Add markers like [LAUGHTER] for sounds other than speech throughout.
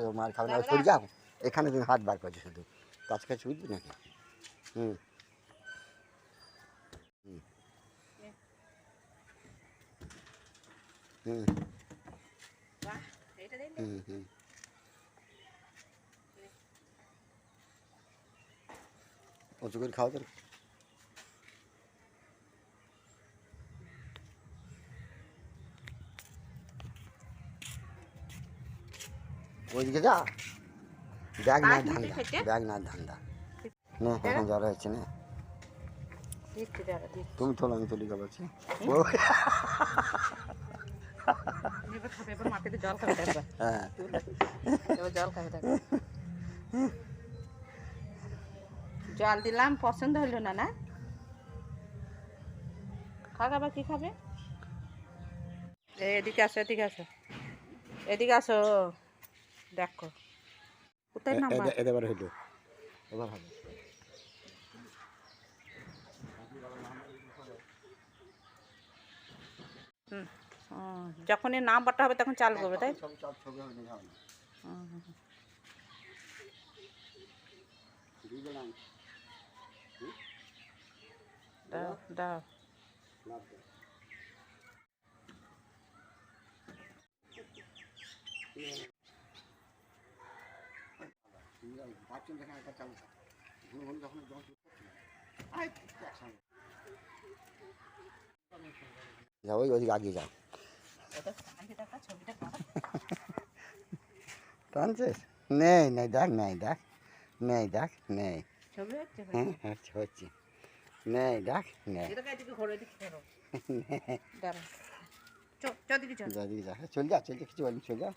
তো মার খাবে না সরে যাও। এখানে তুমি হাত বার করছ শুধু। কাছাকাছি বুঝবি নাকি? হুম। হুম। হুম। হুম উঁচু করে খাওয়া ওইদিকে যা ব্যাগ না ধান্দা? ব্যাগ না ধান্দা। না এখন জ্বর হচ্ছে না। তুমি তোলো আমি এবার মাটিতে জল খাবে হ্যাঁ। জল খাবে জল দিলাম পছন্দ হলো না না? খাক আবার কি খাবে? এদিকে আসো এদিকে আসো। এদিকে আসো। দেখো। কোথায় নাম্বার? এ- এ- এবার হবে। হুম ও, যখনই নাম্বারটা হবে তখন চালু করবে তাই দাও দাও। লাভ দেখে একটা চালু থাক। যখন যখন। যাও ওই ওদিকে আগিয়ে যাও নেই নেই দেখ নেই দেখ নেই দেখ নেই। হচ্ছে হ্যাঁ হচ্ছে। নেই দেখ নেই। চল [LAUGHS] যা চল যা চল যা কিছু বলবি চল যা।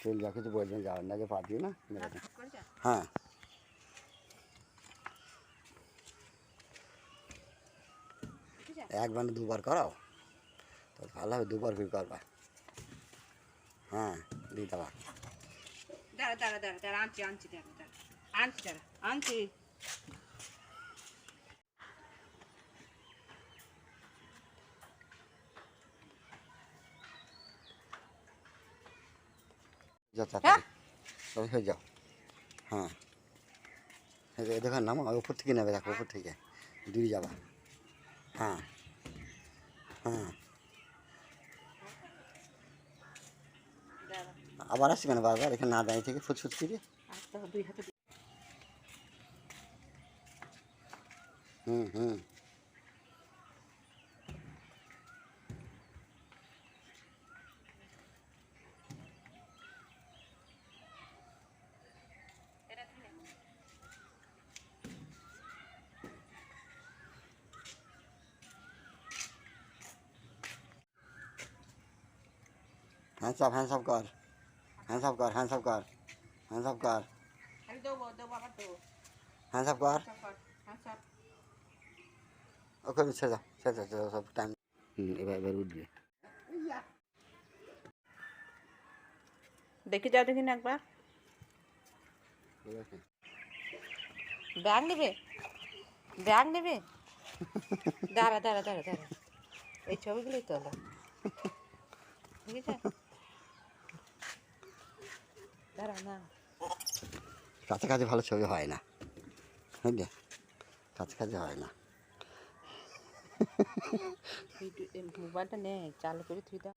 চল যা কিছু বলবেন যাও না যে পা দিও না মেরে দে। করে যা হ্যাঁ ঠিক আছে একবার না দুবার করাও তো ভালো হবে দুবার করে করবা হ্যাঁ দিয়ে দেবা দাঁড়া দাঁড়া দাঁড়া দাঁড়া আনছি আনছি দাঁড়া দাঁড়া আনছি দাঁড়া আনছি যাও হ্যাঁ। তাড়াতাড়ি তবে হয়ে যাও হ্যাঁ এই যে দেখো নামো ওই উপর থেকে নেবে দেখো উপর থেকে দূরে যাবা হ্যাঁ হ্যাঁ দাঁড়া আবার আসছি কেন বারবার এখানে না দাঁড়িয়ে থেকে ফুটফুট করে আর তো দুই হাতে দি- হুম হুম হ্যান্ডস আপ হ্যান্ডস আপ কর হ্যান্ডস আপ কর হ্যান্ডস আপ কর হ্যান্ডস আপ কর আমি দেবো দেবো আবার দেবো হ্যান্ডস আপ কর সব কর হ্যাঁ সব ওকে ছেড়ে দাও ছেড়ে দাও ছেড়ে দাও সব টাইম হুম এবার এবার উঠবে দেখে যাও দেখি না একবার ঠিক আছে ব্যাগ নেবে ব্যাগ নেবে দাঁড়া দাঁড়া দাঁড়া দাঁড়া এই ছবিগুলোই তোলো ঠিক আছে দাঁড়া না কাছাকাছি ভালো ছবি হয় না। বুঝলে কাছাকাছি হয় না। মোবাইলটা নে চালু করে দাও।